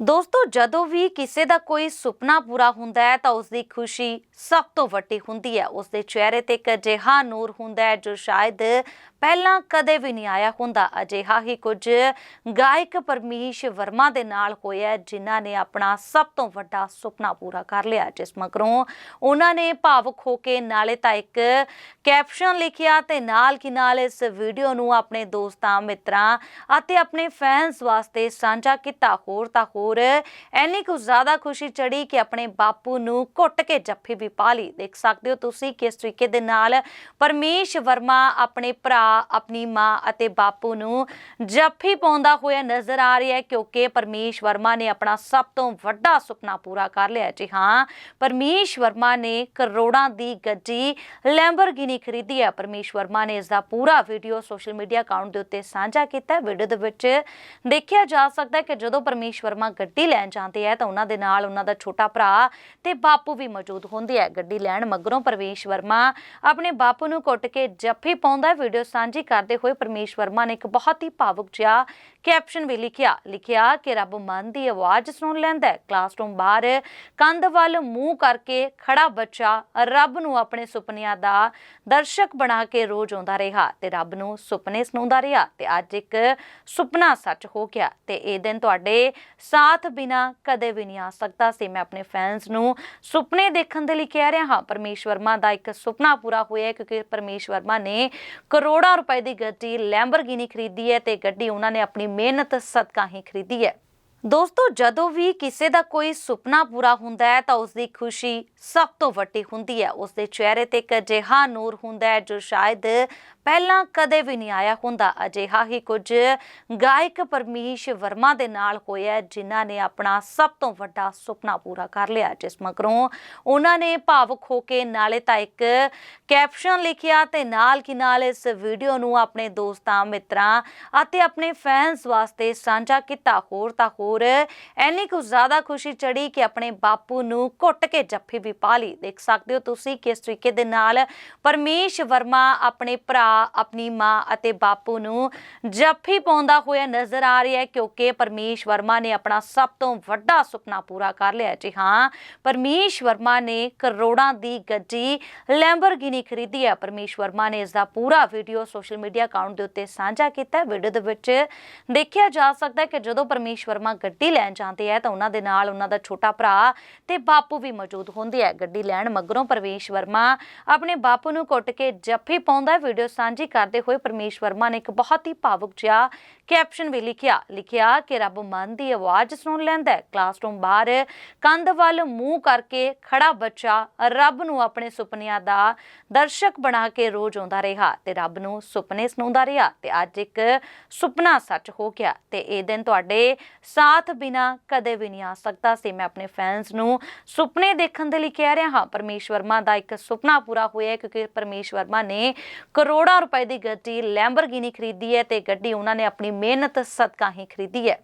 ਦੋਸਤੋ, ਜਦੋਂ ਵੀ ਕਿਸੇ ਦਾ ਕੋਈ ਸੁਪਨਾ ਪੂਰਾ ਹੁੰਦਾ ਹੈ, ਤਾਂ ਉਸ ਦੀ ਖੁਸ਼ੀ ਸਭ ਤੋਂ ਵੱਡੀ ਹੁੰਦੀ ਹੈ। ਉਸ ਦੇ ਚਿਹਰੇ ਤੇ ਇੱਕ ਅਜਿਹਾ ਨੂਰ ਹੁੰਦਾ ਹੈ, ਜੋ ਸ਼ਾਇਦ ਪਹਿਲਾਂ ਕਦੇ ਵੀ ਨਹੀਂ ਆਇਆ ਹੁੰਦਾ। ਅਜਿਹਾ ਹੀ ਕੁਝ ਗਾਇਕ ਪਰਮੀਸ਼ ਵਰਮਾ ਦੇ ਨਾਲ ਹੋਇਆ ਜਿਨ੍ਹਾਂ ਨੇ ਆਪਣਾ ਸਭ ਤੋਂ ਵੱਡਾ ਸੁਪਨਾ ਪੂਰਾ ਕਰ ਲਿਆ। ਜਿਸ ਮਗਰੋਂ ਉਹਨਾਂ ਨੇ ਭਾਵੁਕ ਹੋ ਕੇ ਨਾਲੇ ਤਾਂ ਇੱਕ ਕੈਪਸ਼ਨ ਲਿਖਿਆ ਤੇ ਨਾਲ ਕੀ ਨਾਲ ਇਸ ਵੀਡੀਓ ਨੂੰ ਆਪਣੇ ਦੋਸਤਾਂ, ਮਿੱਤਰਾਂ ਅਤੇ ਆਪਣੇ ਫੈਨਸ ਵਾਸਤੇ ਸਾਂਝਾ ਕੀਤਾ। ਹੋਰ ਤਾਂ ਹੋਰ ਐਨੀ ਕੁ ਜ਼ਿਆਦਾ ਖੁਸ਼ੀ ਚੜੀ ਕਿ ਆਪਣੇ ਬਾਪੂ ਨੂੰ ਘੁੱਟ ਕੇ ਜੱਫੀ ਵੀ ਪਾ ਲਈ। ਦੇਖ ਸਕਦੇ ਹੋ ਤੁਸੀਂ ਕਿਸ ਤਰੀਕੇ ਦੇ ਨਾਲ ਪਰਮੇਸ਼ ਵਰਮਾ ਆਪਣੇ ਭਰਾ, ਆਪਣੀ ਮਾਂ ਅਤੇ ਬਾਪੂ ਨੂੰ ਜੱਫੀ ਪਾਉਂਦਾ ਹੋਇਆ ਨਜ਼ਰ ਆ ਰਿਹਾ ਹੈ ਕਿਉਂਕਿ ਪਰਮੇਸ਼ ਵਰਮਾ ਨੇ ਆਪਣਾ ਸਭ ਤੋਂ ਵੱਡਾ ਸੁਪਨਾ ਪੂਰਾ ਕਰ ਲਿਆ ਜੀ ਹਾਂ, ਪਰਮੇਸ਼ ਵਰਮਾ ਨੇ ਕਰੋੜਾਂ ਦੀ ਗੱਡੀ ਲੈਂਬਰਗਿਨੀ ਖਰੀਦੀ ਹੈ। ਪਰਮੇਸ਼ ਵਰਮਾ ਨੇ ਇਸ ਦਾ ਪੂਰਾ ਵੀਡੀਓ ਸੋਸ਼ਲ ਮੀਡੀਆ ਅਕਾਊਂਟ ਦੇ ਉੱਤੇ ਸਾਂਝਾ ਕੀਤਾ ਵੀਡੀਓ ਦੇ ਵਿੱਚ ਦੇਖਿਆ ਜਾ ਸਕਦਾ ਹੈ ਕਿ ਜਦੋਂ ਪਰਮੇਸ਼ ਵਰਮਾ ਗੱਡੀ ਲੈਣ ਜਾਂਦੇ ਹੈ ਤਾਂ ਉਹਨਾਂ ਦੇ ਨਾਲ ਉਹਨਾਂ ਦਾ ਛੋਟਾ ਭਰਾ ਤੇ ਬਾਪੂ ਵੀ ਮੌਜੂਦ ਹੁੰਦੇ ਹੈ ਗੱਡੀ ਲੈਣ ਮਗਰੋਂ ਪਰਮੇਸ਼ ਵਰਮਾ ਆਪਣੇ ਬਾਪੂ ਨੂੰ ਕੁੱਟ ਕੇ ਜੱਫੀ ਪਾਉਂਦਾ ਵੀਡੀਓ ਸਾਂਝੀ ਕਰਦੇ ਹੋਏ ਪਰਮੇਸ਼ ਵਰਮਾ ਨੇ ਇੱਕ ਬਹੁਤ ਹੀ ਭਾਵੁਕ ਜਿਹਾ ਕੈਪਸ਼ਨ ਵੀ ਲਿਖਿਆ। ਲਿਖਿਆ ਕਿ ਰੱਬ ਮਨ ਦੀ ਆਵਾਜ਼ ਸੁਣ ਲੈਂਦਾ ਹੈ। ਕਲਾਸਰੂਮ ਬਾਹਰ ਕੰਧ ਵੱਲ ਮੂੰਹ ਕਰਕੇ ਖੜਾ ਬੱਚਾ ਰੱਬ ਨੂੰ ਆਪਣੇ ਸੁਪਨਿਆਂ ਦਾ ਦਰਸ਼ਕ ਬਣਾ ਕੇ ਰੋਜ਼ ਆਉਂਦਾ ਰਿਹਾ ਤੇ ਰੱਬ ਨੂੰ ਸੁਪਨੇ ਸੁਣਾਉਂਦਾ ਰਿਹਾ ਤੇ ਅੱਜ ਇੱਕ ਸੁਪਨਾ ਸੱਚ ਹੋ ਗਿਆ ਤੇ ਇਹ ਦਿਨ ਤੁਹਾਡੇ ਸਾਥ ਬਿਨਾ ਕਦੇ ਵੀ ਨਹੀਂ ਆ ਸਕਦਾ, ਸੀ ਮੈਂ ਆਪਣੇ ਫੈਨਸ ਨੂੰ ਸੁਪਨੇ ਦੇਖਣ ਦੇ ਲਈ ਕਹਿ ਰਿਹਾ ਹਾਂ। ਪਰਮੇਸ਼ ਵਰਮਾ ਦਾ ਇੱਕ ਸੁਪਨਾ ਪੂਰਾ ਹੋਇਆ ਕਿਉਂਕਿ ਪਰਮੇਸ਼ ਵਰਮਾ ਨੇ ਕਰੋੜਾਂ ਰੁਪਏ ਦੀ ਗੱਡੀ ਲੈਂਬਰਗਿਨੀ ਖਰੀਦੀ ਹੈ ਤੇ ਗੱਡੀ ਉਹਨਾਂ ਨੇ ਆਪਣੀ ਮਿਹਨਤ ਸਦਕਾ ਹੀ ਖਰੀਦੀ ਹੈ। ਦੋਸਤੋ, ਜਦੋਂ ਵੀ ਕਿਸੇ ਦਾ ਕੋਈ ਸੁਪਨਾ ਪੂਰਾ ਹੁੰਦਾ ਹੈ, ਤਾਂ ਉਸ ਦੀ ਖੁਸ਼ੀ ਸਭ ਤੋਂ ਵੱਡੀ ਹੁੰਦੀ ਹੈ। ਉਸ ਦੇ ਚਿਹਰੇ ਤੇ ਇੱਕ ਅਜਿਹਾ ਨੂਰ ਹੁੰਦਾ ਹੈ, ਜੋ ਸ਼ਾਇਦ ਪਹਿਲਾਂ ਕਦੇ ਵੀ ਨਹੀਂ ਆਇਆ ਹੁੰਦਾ। ਅਜਿਹਾ ਹੀ ਕੁਝ ਗਾਇਕ ਪਰਮੀਸ਼ ਵਰਮਾ ਦੇ ਨਾਲ ਹੋਇਆ ਜਿਨ੍ਹਾਂ ਨੇ ਆਪਣਾ ਸਭ ਤੋਂ ਵੱਡਾ ਸੁਪਨਾ ਪੂਰਾ ਕਰ ਲਿਆ। ਜਿਸ ਮਗਰੋਂ ਉਹਨਾਂ ਨੇ ਭਾਵੁਕ ਹੋ ਕੇ ਨਾਲੇ ਤਾਂ ਇੱਕ ਕੈਪਸ਼ਨ ਲਿਖਿਆ ਤੇ ਨਾਲ ਕੀ ਨਾਲ ਇਸ ਵੀਡੀਓ ਨੂੰ ਆਪਣੇ ਦੋਸਤਾਂ, ਮਿੱਤਰਾਂ ਅਤੇ ਆਪਣੇ ਫੈਨਸ ਵਾਸਤੇ ਸਾਂਝਾ ਕੀਤਾ। ਹੋਰ ਤਾਂ ਹੋਰ ਐਨੀ ਕੁ ਜ਼ਿਆਦਾ ਖੁਸ਼ੀ ਚੜੀ ਕਿ ਆਪਣੇ ਬਾਪੂ ਨੂੰ ਘੁੱਟ ਕੇ ਜੱਫੀ ਵੀ ਪਾ ਲਈ। ਦੇਖ ਸਕਦੇ ਹੋ ਤੁਸੀਂ ਕਿਸ ਤਰੀਕੇ ਦੇ ਨਾਲ ਪਰਮੇਸ਼ ਵਰਮਾ ਆਪਣੇ ਭਰਾ, ਆਪਣੀ ਮਾਂ ਅਤੇ ਬਾਪੂ ਨੂੰ ਜੱਫੀ ਪਾਉਂਦਾ ਹੋਇਆ ਨਜ਼ਰ ਆ ਰਿਹਾ ਹੈ ਕਿਉਂਕਿ ਪਰਮੇਸ਼ ਵਰਮਾ ਨੇ ਆਪਣਾ ਸਭ ਤੋਂ ਵੱਡਾ ਸੁਪਨਾ ਪੂਰਾ ਕਰ ਲਿਆ ਜੀ ਹਾਂ, ਪਰਮੇਸ਼ ਵਰਮਾ ਨੇ ਕਰੋੜਾਂ ਦੀ ਗੱਡੀ ਲੈਂਬਰਗਿਨੀ ਖਰੀਦੀ ਹੈ। ਪਰਮੇਸ਼ ਵਰਮਾ ਨੇ ਇਸ ਦਾ ਪੂਰਾ ਵੀਡੀਓ ਸੋਸ਼ਲ ਮੀਡੀਆ ਅਕਾਊਂਟ ਦੇ ਉੱਤੇ ਸਾਂਝਾ ਕੀਤਾ ਵੀਡੀਓ ਦੇ ਵਿੱਚ ਦੇਖਿਆ ਜਾ ਸਕਦਾ ਹੈ ਕਿ ਜਦੋਂ ਪਰਮੇਸ਼ ਵਰਮਾ ਗੱਡੀ ਲੈਣ ਜਾਂਦੇ ਹੈ ਤਾਂ ਉਹਨਾਂ ਦੇ ਨਾਲ ਉਹਨਾਂ ਦਾ ਛੋਟਾ ਭਰਾ ਤੇ ਬਾਪੂ ਵੀ ਮੌਜੂਦ ਹੁੰਦੇ ਹੈ ਗੱਡੀ ਲੈਣ ਮਗਰੋਂ ਪਰਮੇਸ਼ ਵਰਮਾ ਆਪਣੇ ਬਾਪੂ ਨੂੰ ਕੁੱਟ ਕੇ ਜੱਫੀ ਪਾਉਂਦਾ ਵੀਡੀਓ ਸਾਂਝੀ ਕਰਦੇ ਹੋਏ ਪਰਮੇਸ਼ ਵਰਮਾ ਨੇ ਇੱਕ ਬਹੁਤ ਹੀ ਭਾਵੁਕ ਜਿਹਾ ਕੈਪਸ਼ਨ ਵੀ ਲਿਖਿਆ। ਲਿਖਿਆ ਕਿ ਰੱਬ ਮਨ ਦੀ ਆਵਾਜ਼ ਸੁਣ ਲੈਂਦਾ ਹੈ। ਕਲਾਸਰੂਮ ਬਾਹਰ ਕੰਧ ਵੱਲ ਮੂੰਹ ਕਰਕੇ ਖੜਾ ਬੱਚਾ ਰੱਬ ਨੂੰ ਆਪਣੇ ਸੁਪਨਿਆਂ ਦਾ ਦਰਸ਼ਕ ਬਣਾ ਕੇ ਰੋਜ਼ ਆਉਂਦਾ ਰਿਹਾ ਤੇ ਰੱਬ ਨੂੰ ਸੁਪਨੇ ਸੁਣਾਉਂਦਾ ਰਿਹਾ ਤੇ ਅੱਜ ਇੱਕ ਸੁਪਨਾ ਸੱਚ ਹੋ ਗਿਆ ਤੇ ਇਹ ਦਿਨ ਤੁਹਾਡੇ ਸਾਥ ਬਿਨਾ ਕਦੇ ਵੀ ਨਹੀਂ ਆ ਸਕਦਾ। ਸੀ ਮੈਂ ਆਪਣੇ ਫੈਨਸ ਨੂੰ ਸੁਪਨੇ ਦੇਖਣ ਦੇ ਲਈ ਕਹਿ ਰਿਹਾ ਹਾਂ। ਪਰਮੇਸ਼ ਵਰਮਾ ਦਾ ਇੱਕ ਸੁਪਨਾ ਪੂਰਾ ਹੋਇਆ ਕਿਉਂਕਿ ਪਰਮੇਸ਼ ਵਰਮਾ ਨੇ ਕਰੋੜਾਂ ਰੁਪਏ ਦੀ ਗੱਡੀ ਲੈਂਬਰਗਿਨੀ ਖਰੀਦੀ ਹੈ ਤੇ ਗੱਡੀ ਉਹਨਾਂ ਨੇ ਆਪਣੀ ਮਿਹਨਤ ਸਦਕਾ ਹੀ ਖਰੀਦੀ ਹੈ।